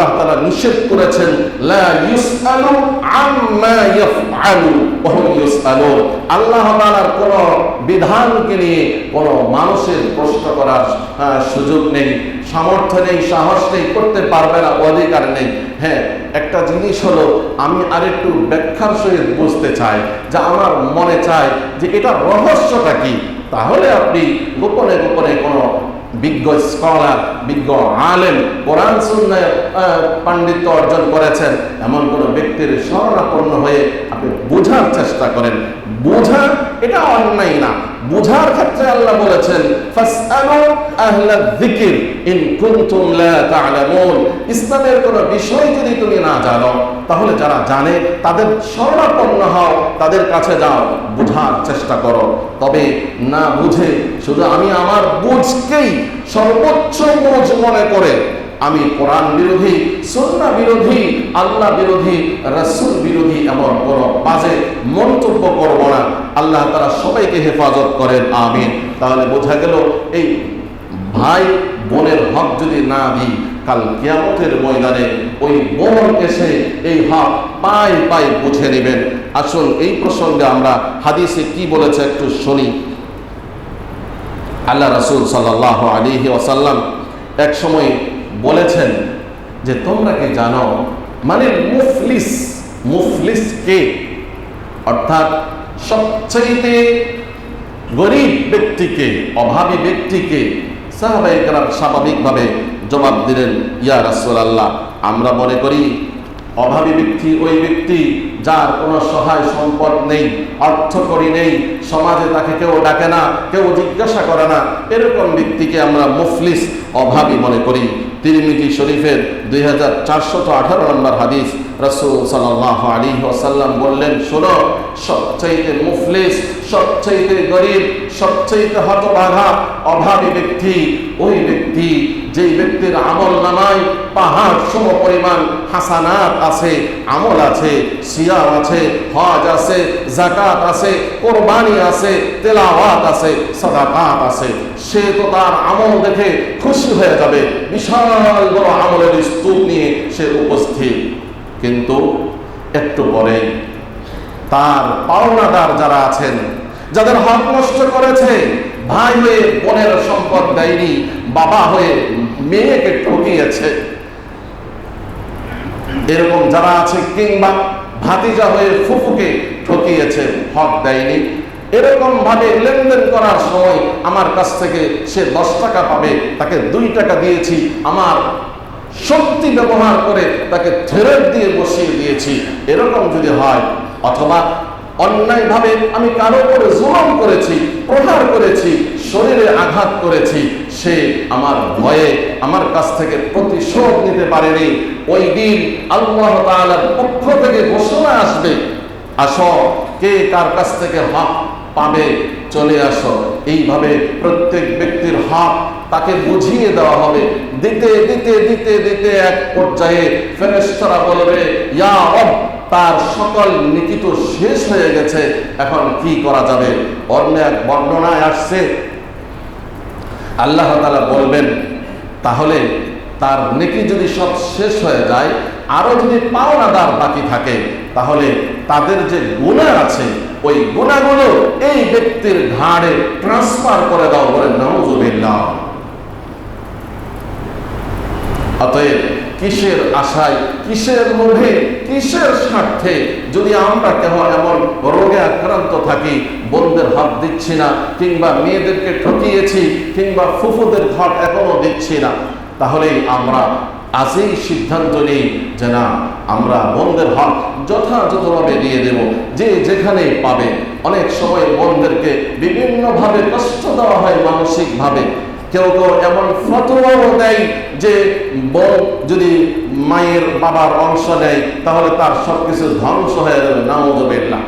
আল্লাহ তাআলা নিষেধ করেছেন আল্লাহ কোন বিধানকে নিয়ে কোন মানুষের প্রশ্ন করার সুযোগ নেই, সামর্থ্য নেই, সাহস নেই, করতে পারবে না, অধিকার নেই। হ্যাঁ একটা জিনিস হলো, আমি আরেকটু ব্যাখ্যার সহিত বুঝতে চাই, যে আমার মনে চায় যে এটা রহস্যটা কি? তাহলে আপনি গোপনে গোপনে কোনো বিজ্ঞ স্কলার বিজ্ঞ আলেম, কোরআন, সুন্নায় পাণ্ডিত্য অর্জন করেছেন। এমন কোনো ব্যক্তির স্মরণাপন্ন হয়ে আপনি বোঝার চেষ্টা করেন। বোঝা এটা অন্যায় না। বোঝার ক্ষেত্রে আল্লাহ বলেছেন ইসলামের কোনো বিষয় যদি তুমি না জানো, তাহলে যারা জানে, তাদের শরণাপন্ন হও, তাদের কাছে যাও, বোঝার চেষ্টা করো। তবে না বুঝে শুধু আমি আমার বুঝকেই সর্বোচ্চ বুঝ মনে করে আমি কোরআন বিরোধী, সন্না বিরোধী, আল্লাহ বিরোধী, রাসূল বিরোধী এমন কোনো বাজে মন্তব্য করব না। আল্লাহ তারা সবাইকে হেফাজত করেন, আমিন। তাহলে বোঝা গেল, এই ভাই বোনের হক যদি না দিই, কাল কিয়ামতের ময়দানে ওই বোন এসে এই হক পাই পাই বুঝে নেবেন। আসুন, এই প্রসঙ্গে আমরা হাদিসে কি বলেছে একটু শুনি। আল্লাহ রসুল সাল্লাহ আলিহি ওসাল্লাম এক সময় বলেছেন যে তোমরা কি জানো? মানে মুফলিস মুফলিস কে? অর্থাৎ সবচাইতে গরিব ব্যক্তিকে, অভাবী ব্যক্তিকে সাহাবাহিকরা স্বাভাবিকভাবে জবাব দিলেন, ইয়া রাসূলুল্লাহ, আমরা মনে করি অভাবী ব্যক্তি ওই ব্যক্তি যার কোনো সহায় সম্পদ নেই, অর্থ করি নেই, সমাজে তাকে কেউ ডাকে না, কেউ জিজ্ঞাসা করে না, এরকম ব্যক্তিকে আমরা মুফলিস অভাবী মনে করি। তিরমিজি শরীফের দুই হাজার চারশত আঠারো নম্বর হাদিস রসুল সাল্লাহ আলী ওসাল্লাম বললেন, শোনো, সবচাইতে মুফলিস, সবচাইতে গরিব, সবচাইতে হতবাঘা অভাবী ব্যক্তি, ওই ব্যক্তি, যেই ব্যক্তির আমল নামায় পাহাড় সম পরিমাণ হাসানাত আছে, আমল আছে, সিয়াম আছে, হজ আছে জাকাত আছে, কোরবানি আছে, তেলাওয়াত আছে, সাদাকাত আছে। সে তো তার আমল দেখে খুশি হয়ে যাবে। বিশাল বড় আমলের স্তূপ নিয়ে সে উপস্থিত। কিন্তু একটু পরেই তার পাওনাদার যারা আছেন, যাদের হক নষ্ট করেছে, ভাই হয়ে বোনের সম্পদ দেয়নি, বাবা হয়ে মেয়েকে ঠকিয়েছে। এরকম যারা আছে, কিংবা ভাতিজা হয়ে ফুফুকে ঠকিয়েছে, হক দেয়নি। এরকম ভাবে লেনদেন করার সময় আমার কাছ থেকে সে দশ টাকা পাবে, তাকে দুই টাকা দিয়েছি, আমার শক্তি ব্যবহার করে তাকে ফেরত দিয়ে বসিয়ে দিয়েছি। এরকম যদি হয়, অথবা অন্যায়ভাবে আমি কারও উপরে জুলম করেছি, প্রহার করেছি, শরীরে আঘাত করেছি, সে আমার ভয়ে আমার কাছ থেকে প্রতিশোধ নিতে পারেনি। ওই দিন আল্লাহ তাআলার পক্ষ থেকে ঘোষণা আসবে, আসো, কে কার কাছ থেকে হক পাবে? চলে আসো। এইভাবে প্রত্যেক ব্যক্তির হাত তাকে বুঝিয়ে দেওয়া হবে। দিতে দিতে দিতে দিতে এক পর্যায়ে ফেরেশতারা বলবে, ইয়া রব, তার সকল নীতি তো শেষ হয়ে গেছে। এখন কি করা যাবে? অন্য এক বর্ণনায় আসছে, আল্লাহ তালা বলবেন, তাহলে তার নেকি যদি সব শেষ হয়ে যায়, আরও যদি পাওনাদার বাকি থাকে, তাহলে তাদের যে গুণা আছে ওই গুণাগুলো এই ব্যক্তির ঘাড়ে ট্রান্সফার করে দাও বলে নজুবিল্লাহ অতএব কিসের আশায়, কিসের লোভে কিসের স্বার্থে যদি আমরা কেহ এমন রোগে আক্রান্ত থাকি, বোনদের হাত দিচ্ছি না, কিংবা মেয়েদেরকে ঠকিয়েছি, কিংবা ফুফুদের ঘট এখনও দিচ্ছি না তাহলেই আমরা আজই সিদ্ধান্ত নেই যে না, আমরা বোনদের হক যথাযথভাবে দিয়ে দেব। যে যেখানে পাবে, অনেক সময় বোনদেরকে বিভিন্নভাবে কষ্ট দেওয়া হয় মানসিকভাবে। কেউ কেউ এমন ফতোয়াও দেয় যে বউ যদি মায়ের বাবার অংশ নেয়, তাহলে তার সবকিছু ধ্বংস হয়ে যাবে। নাউজুবিল্লাহ।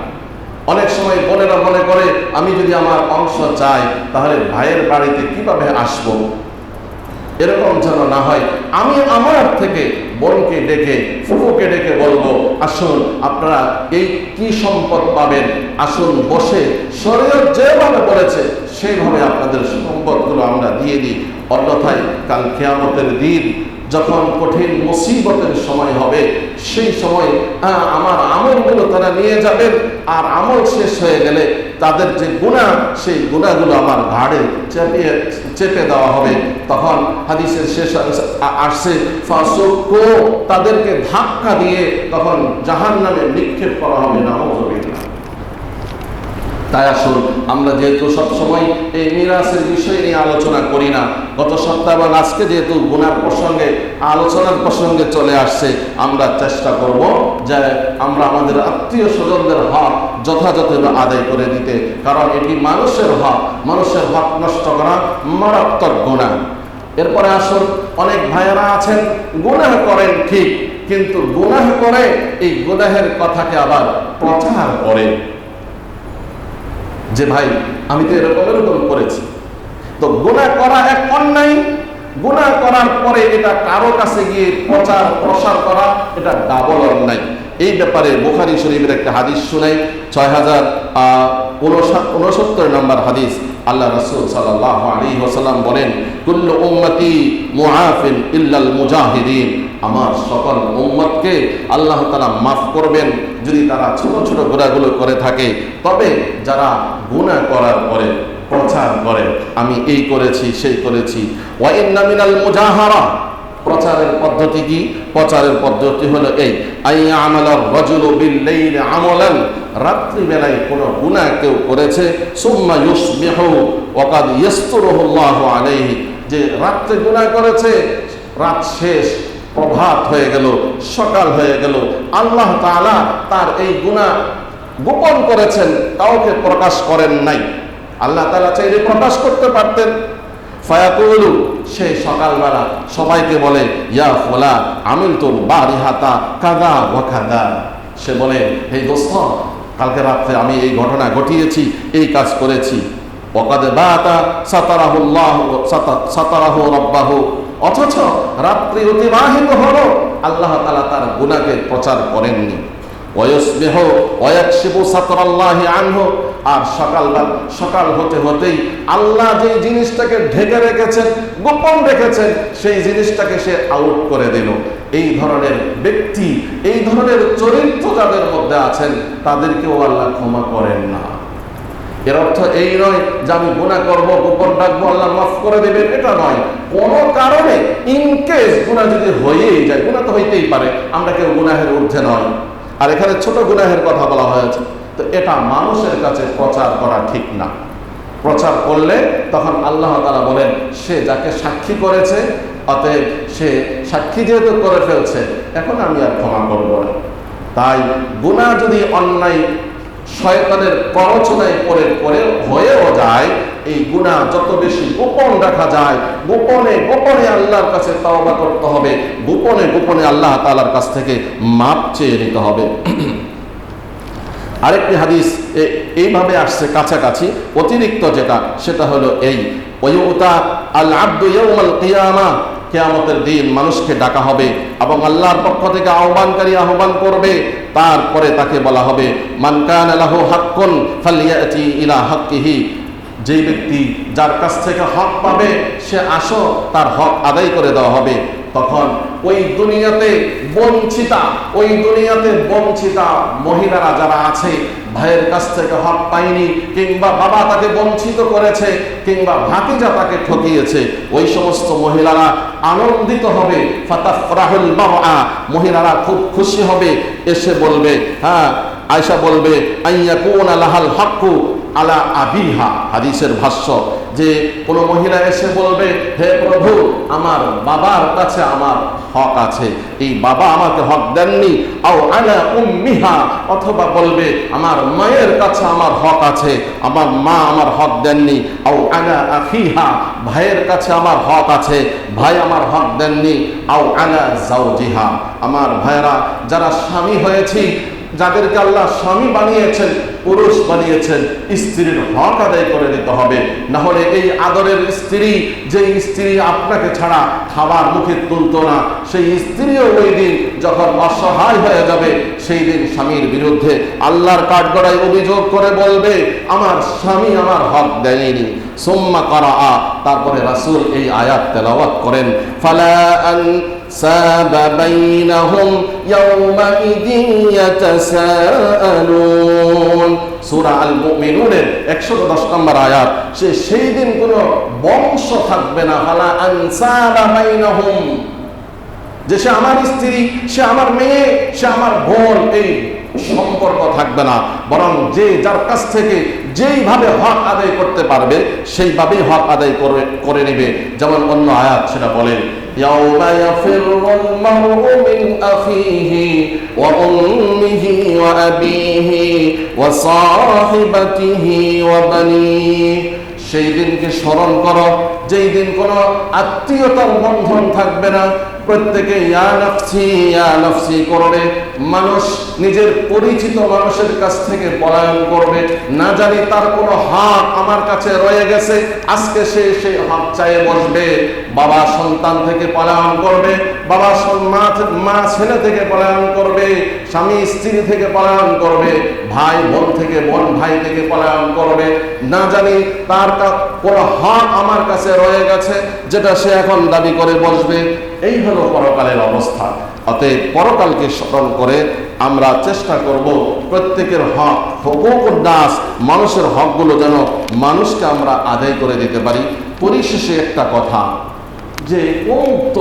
অনেক সময় বোনেরা মনে করে, আমি যদি আমার অংশ চাই, তাহলে ভাইয়ের বাড়িতে কীভাবে আসব? এরকম যেন না হয়। আমি আমার থেকে বোনকে ডেকে, ফুফুকে ডেকে বলব, আসুন আপনারা এই কি সম্পদ পাবেন? আসুন বসে শরীর যেভাবে বলেছে, সেইভাবে আপনাদের সম্পদগুলো আমরা দিয়ে দিই। অন্যথায় কাল খেয়ামতের দিন যখন কঠিন মুসিবতের সময় হবে, সেই সময় আমার আমলগুলো তারা নিয়ে যাবেন। আর আমল শেষ হয়ে গেলে তাদের যে গুণা সেই গুণাগুলো আমার ঘাড়ে চেপে চেপে দেওয়া হবে। তখন হাদিসের শেষ আসছে তাদেরকে ধাক্কা দিয়ে তখন জাহান নামে নিক্ষেপ করা হবে। না তাই আসুন, আমরা যেহেতু সবসময় এই মিরাসের বিষয় নিয়ে আলোচনা করি না, গত সপ্তাহ বা আজকে যেহেতু গুনার প্রসঙ্গে, আলোচনার প্রসঙ্গে চলে আসছে, আমরা চেষ্টা করব যে আমরা আমাদের আত্মীয় স্বজনদের হক যথাযথভাবে আদায় করে দিতে। কারণ এটি মানুষের হক মানুষের হক নষ্ট করা মারাত্মক গুণা এরপরে আসুন, অনেক ভাইয়েরা আছেন, গুনাহ করেন ঠিক, কিন্তু গুনাহ করে এই গুনাহের কথাকে আবার প্রচার করে যে ভাই, আমি তো এরকম এরকম করেছি। তো গুণা করা এক অন্যায় গুণা করার পরে এটা কারও কাছে গিয়ে প্রচার, প্রসার করা, এটা ডাবল অন্যায়। এই ব্যাপারে বুখারি শরীফের একটা হাদিস শুনাই, ছয় হাজার উনসত্তর নম্বর হাদিস। আল্লাহ রসুল সাল্লাহ আলী ওসাল্লাম বলেন, কুল্লু উম্মতি মুআফিন ইল্লাল মুজাহিদিন। আমার সকল উম্মতকে আল্লাহ তারা মাফ করবেন। যদি তারা ছোট ছোট গুণাগুলো করে থাকে, তবে যারা গুণা করার পরে প্রচার করে, আমি এই করেছি, সেই করেছি। ওয়াইন্না মিনাল মুজাহারা। প্রচারের পদ্ধতি কি? প্রচারের পদ্ধতি হলো এই, আইয়া আমালার রজুল বিল্লাইল আমলান। রাত্রি বেলায় কোনো গুনাহ কেউ করেছে, সুম্মা ইউসবিহু ওয়াকাদ ইয়াসতুরুহুল্লাহু আলাইহি। যে রাত্রে গুনাহ করেছে, রাত শেষ প্রভাত হয়ে গেল, সকাল হয়ে গেল। আল্লাহ তাআলা তার এই গুনাহ গোপন করেছেন, কাউকে প্রকাশ করেন নাই। আল্লাহ তাআলা চাইলে প্রকাশ করতে পারতেন। ফায়াকুলু, সে সকালবেলা সবাইকে বলে, ইয়া ফোলা আমিল তোর বাড়ি হাতা কাদা ও খাদা সে বলে, হে দোস্ত, কালকে রাত্রে আমি এই ঘটনা ঘটিয়েছি, এই কাজ করেছি। ওকাদে বাতা সাতারাহুল্লাহ সাতারাহু রব্বাহু অথচ রাত্রি অতিবাহিত হলো, আল্লাহ তাআলা তার গুনাহকে প্রচার করেননি। ওয়সবেহ ওয়াকশিবু সাতরাল্লাহি আনহু, আর সকাল সকাল হতে হতেই আল্লাহ যে জিনিসটাকে ঢেকে রেখেছেন, গোপন রেখেছেন, সেই জিনিসটাকে সে আউট করে দিল। এই ধরনের ব্যক্তি, এই ধরনের চরিত্র যাদের মধ্যে আছেন, তাদেরকেও আল্লাহ ক্ষমা করেন না। এর অর্থ এই নয় যে আমি গুণা করব, গোপন ডাকবো আল্লাহ মাফ করে দেবেন, এটা নয়। কোনো কারণে ইনকেস গুণা যদি হয়েই যায় গুণা তো হইতেই পারে, আমরা কেউ গুনাহের ঊর্ধ্বে নয়। আর এখানে ছোট গুনাহের কথা বলা হয়েছে। তো এটা মানুষের কাছে প্রচার করা ঠিক না। প্রচার করলে তখন আল্লাহ তারা বলেন, সে যাকে সাক্ষী করেছে, অতএব সে সাক্ষী যেহেতু করে ফেলছে, এখন আমি আর ক্ষমা করব না। তাই গুণা যদি অন্যায় শয়তানের প্ররোচনায় পরে পরে হয়েও যায়। এই গুণা যত বেশি গোপন রাখা যায়, গোপনে গোপনে আল্লাহর কাছে তওবা করতে হবে, গোপনে গোপনে আল্লাহ তাআলার কাছ থেকে মাপ চেয়ে নিতে হবে। আরেকটি হাদিস এইভাবে আসছে কাছাকাছি। অতিরিক্ত যেটা, সেটা হলো এই ওয়ুতা আল আব্দু ইয়াউমাল কিয়ামা কিয়ামতের দিন মানুষকে ডাকা হবে এবং আল্লাহর পক্ষ থেকে আহ্বানকারী আহ্বান করবে। তারপরে তাকে বলা হবে মানকান আলাহ লাহু হাক্কুন ফালিয়াতি ইলা হাক্কিহি। যেই ব্যক্তি যার কাছ থেকে হক পাবে, সে আসো, তার হক আদায় করে দেওয়া হবে। তখন ওই দুনিয়াতে বঞ্চিতা, ওই দুনিয়াতে বঞ্চিতা মহিলারা যারা আছে, ভাইয়ের কাছ থেকে হক পায়নি, কিংবা বাবা তাকে বঞ্চিত করেছে, কিংবা ভাতিজা তাকে ঠকিয়েছে, ওই সমস্ত মহিলারা আনন্দিত হবে। ফাতাফরাহুল মারআ মহিলারা খুব খুশি হবে। এসে বলবে হ্যাঁ আয়সা বলবে, আইয়াকুন আলাহাল হাক্কু আলা আবিহা। হাদিসের ভাষ্য। যে কোন মহিলা এসে বলবে, হে প্রভু, আমার বাবার কাছে আমার হক আছে। এই বাবা আমাকে হক দেননি। আও অথবা বলবে, আমার মায়ের কাছে আমার হক আছে। আমার মা আমার হক দেননি। আও আলা আখিহা, ভাইয়ের কাছে আমার হক আছে। ভাই আমার হক দেননি। আও আলা জাওজিহা। আমার ভাইরা যারা স্বামী হয়েছি যাদেরকে আল্লাহ স্বামী বানিয়েছেন, পুরুষ বানিয়েছেন, স্ত্রীর হক আদায় করে দিতে হবে। না হলে এই আদরের স্ত্রী যে স্ত্রী আপনাকে ছাড়া খাবার মুখে তুলতো না, সেই স্ত্রীও ওই দিন যখন অসহায় হয়ে যাবে, সেই দিন স্বামীর বিরুদ্ধে আল্লাহর কাঠগড়ায় অভিযোগ করে বলবে, আমার স্বামী আমার হক দেয়নি। সোম্মা করা তারপরে রাসূল এই আয়াত তেলাওয়াত করেন, ফালা আন أنساب بينهم يومئذ يتساءلون সূরা আল মুমিনুনের 110 নম্বর আয়াত সে সেই দিন কোনো বংশ থাকবে না ফালা আনসাবা বাইনাহুম যে সে আমার স্ত্রী সে আমার মেয়ে সে আমার বোন এই সম্পর্ক থাকবে না বরং যে যার কাছ থেকে যেইভাবে হক আদায় করতে পারবে সেইভাবেই হক আদায় করে করে নেবে যেমন অন্য আয়াত সেটা বলেন يوم يفر المرء من أخيه وأمه وأبيه وصاحبته وبنيه সেই দিনকে স্মরণ করো যেই দিন কোনো আত্মীয়তার বন্ধন থাকবে না প্রত্যেকে করবে। মানুষ নিজের পরিচিত মানুষের কাছ থেকে পলায়ন করবে। না জানি তার কোনো হাত আমার কাছে রয়ে গেছে। আজকে সে সেই হাত চায়ে বসবে। বাবা সন্তান থেকে পলায়ন করবে। বাবা মা ছেলে থেকে পলায়ন করবে। স্বামী, স্ত্রী থেকে পলায়ন করবে। ভাই বোন থেকে বোন ভাই থেকে পলায়ন করবে। না জানি তার কোনো হক আমার কাছে রয়ে গেছে, যেটা সে এখন দাবি করে বসবে। এই হলো পরকালের অবস্থা। অতএব পরকালকে স্মরণ করে আমরা চেষ্টা করব প্রত্যেকের হক হকুক দাস, মানুষের হকগুলো যেন মানুষকে আমরা আদায় করে দিতে পারি। পরিশেষে একটা কথা যে অমুক্ত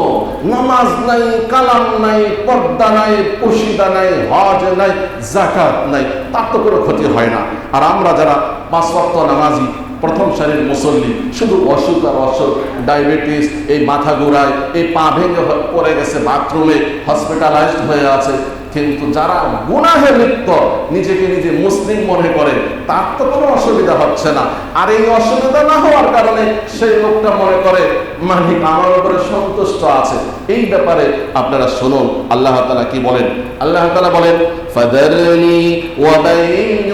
নামাজ নাই, কালাম নাই, পর্দা নাই, পশিদা নাই, হজ নাই জাকাত নাই, তার তো কোনো ক্ষতি হয় না। আর আমরা যারা পাঁচ ওয়াক্ত নামাজি, প্রথম সারির মুসল্লি, শুধু অসুখ আর অসুখ, ডায়াবেটিস, এই মাথা ঘুরায়, এই পা ভেঙে পড়ে গেছে, বাথরুমে হসপিটালাইজড হয়ে আছে কিন্তু যারা গুনাহে লিপ্ত, নিজেকে নিজে মুসলিম মনে করে, তার তো কোনো অসুবিধা হচ্ছে না। আর এই অসুবিধা না হওয়ার কারণে সেই লোকটা মনে করে, মালিক, আমার উপরে সন্তুষ্ট আছে। এই ব্যাপারে আপনারা শুনুন, আল্লাহ তাআলা কি বলেন? আল্লাহ তাআলা বলেন, ফাদারনি ওয়া বাইন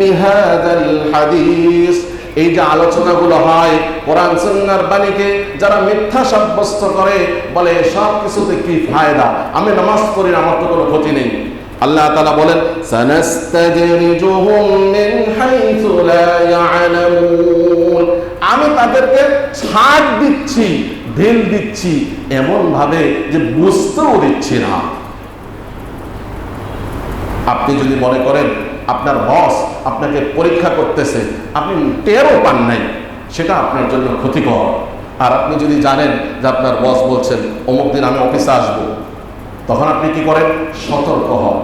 বিহাদাল হাদিস। এই যে আলোচনাগুলো হয়, কোরআন সুন্নাহর বাণীকে যারা মিথ্যা সাব্যস্ত করে, বলে সব কিছুতে কি ফায়দা? আমি নামাজ পড়ি, আমার তো কোনো ক্ষতি নেই। আল্লাহ তাআলা বলেন, সানাস্তাজরিজুহুম মিন হাইথু লা ইয়ালামুন। আমি তাদেরকে ছাড় দিচ্ছি, ঢিল দিচ্ছি এমন ভাবে যে বুঝতেও দিচ্ছি না। আপনি যদি মনে করেন আপনার বস আপনাকে পরীক্ষা করতেছে, আপনি টেরও পান নাই, সেটা আপনার জন্য ক্ষতিকর। আর আপনি যদি জানেন যে আপনার বস বলছেন, অমুক দিন আমি অফিসে আসব। তখন আপনি কি করেন? সতর্ক হন।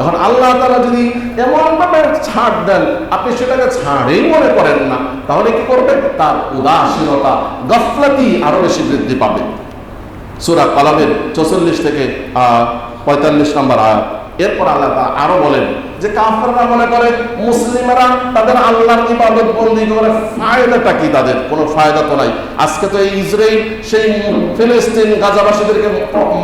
এখন আল্লাহ তারা যদি এমনভাবে ছাড় দেন, আপনি সেটাকে ছাড়েই মনে করেন না, তাহলে কি করবেন? তার উদাসীনতা, গফলতি আরও বেশি বৃদ্ধি পাবে। সুরা কলামের চৌচল্লিশ থেকে পঁয়তাল্লিশ নম্বর আয়াত। এরপর আল্লাহ তা আরও বলেন যে কাফেররা মনে করে মুসলিমরা তাদের আল্লাহর ইবাদত বন্দি করে ফায়দাটা কি তাদের কোনো ফায়দা তো নাই আজকে তো এই ইসরায়েল সেই ফিলিস্তিন গাজাবাসীদেরকে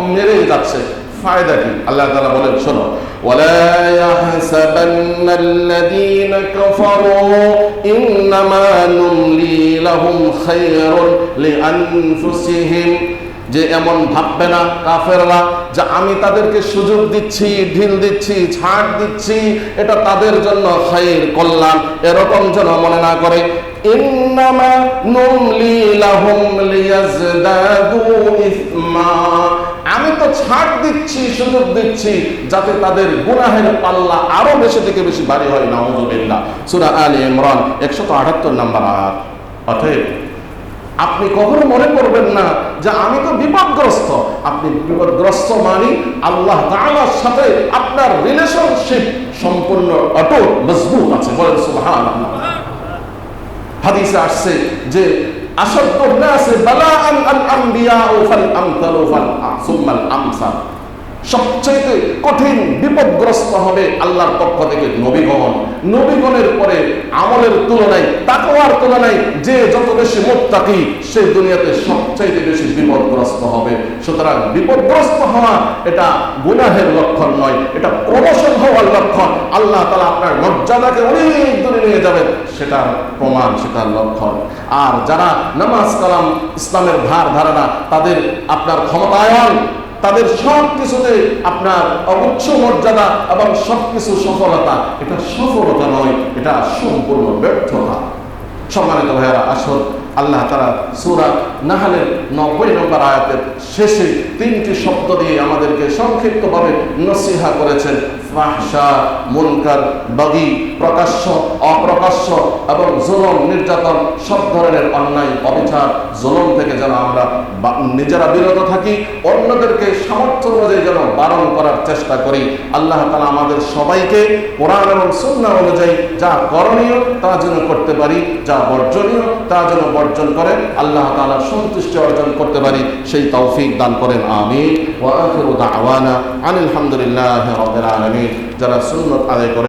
মেরেই যাচ্ছে ফায়দা কি আল্লাহ তাআলা বলেন শোনো ولا يحسبن الذين كفروا إنما نملي لهم خير لأنفسهم যে এমন ভাববে না কাফেররা যে আমি তাদেরকে সুযোগ দিচ্ছি, ঢিল দিচ্ছি, ছাড় দিচ্ছি, এটা তাদের জন্য খায়ের কল্যাণ। এরকম যেন মনে না করে। ইন্নামা নুমলি লাহুম লিয়াজদাদু ইসমা। আমি তো ছাড় দিচ্ছি, সুযোগ দিচ্ছি, যাতে তাদের গুনাহের পাল্লা আরও বেশি থেকে বেশি ভারী হয়। নাউজুবিল্লাহ। সূরা আলে ইমরান 178 নম্বর আয়াত। অতএব আপনি কখনো মনে করবেন না যে আমি তো বিপদগ্রস্ত। আপনি বিপদগ্রস্ত মানি আল্লাহ তাআলার সাথে আপনার রিলেশনশিপ সম্পূর্ণ অটুট, মজবুত আছে। বলেন সুবহানাল্লাহ। হাদিসে আসছে যে আসাদ্দু নাসে বালাআন আল আনবিয়া ফাল আমসালু ফাল সুম্মাল আমসাল। সবচেয়ে কঠিন বিপদগ্রস্ত হবে আল্লাহর পক্ষ থেকে নবীগণ। নবীগণের পরে আমলের তুলনায়, তাকওয়ার তুলনায় যে যত বেশি মুত্তাকি, সে দুনিয়াতে সবচেয়ে বেশি বিপদগ্রস্ত হবে। সুতরাং বিপদগ্রস্ত হওয়া এটা গুনাহের লক্ষণ নয়, এটা প্রমোশন হওয়ার লক্ষণ। আল্লাহ তালা আপনার মর্যাদাকে অনেক দূরে নিয়ে যাবেন, সেটার প্রমাণ, সেটার লক্ষণ। আর যারা নামাজ কালাম ইসলামের ধার ধারণা তাদের আপনার ক্ষমতায়ন তাদের সব কিছুতে আপনার অবচ্ছ মর্যাদা এবং সবকিছু সফলতা। এটা সফলতা নয়, এটা সম্পূর্ণ ব্যর্থতা। সম্মানিত ভাইয়ারা আসল আল্লাহ তারা সুরা নাহালের নব্বই নম্বর আয়াতের শেষে তিনটি শব্দ দিয়ে আমাদেরকে সংক্ষিপ্তভাবে নসিহা করেছেন ফাহসা মুনকার, বাগি, প্রকাশ্য, অপ্রকাশ্য এবং জুলম, নির্যাতন, সব ধরনের অন্যায়, অবিচার, জুলম থেকে যেন আমরা নিজেরা বিরত থাকি, অন্যদেরকে সামর্থ্য অনুযায়ী যেন বারণ করার চেষ্টা করি। আল্লাহ তালা আমাদের সবাইকে কোরআন এবং সুন্নাহ অনুযায়ী যা করণীয় তা যেন করতে পারি, যা বর্জনীয় তা যেন বর্জন করে আল্লাহ তালা সন্তুষ্টি অর্জন করতে পারি, সেই তৌফিক দান করেন আমি ওয়া আখিরু দাওয়ানা আনিল হামদুলিল্লাহি রাব্বিল আলামিন। যারা সুন্নত আদায় করে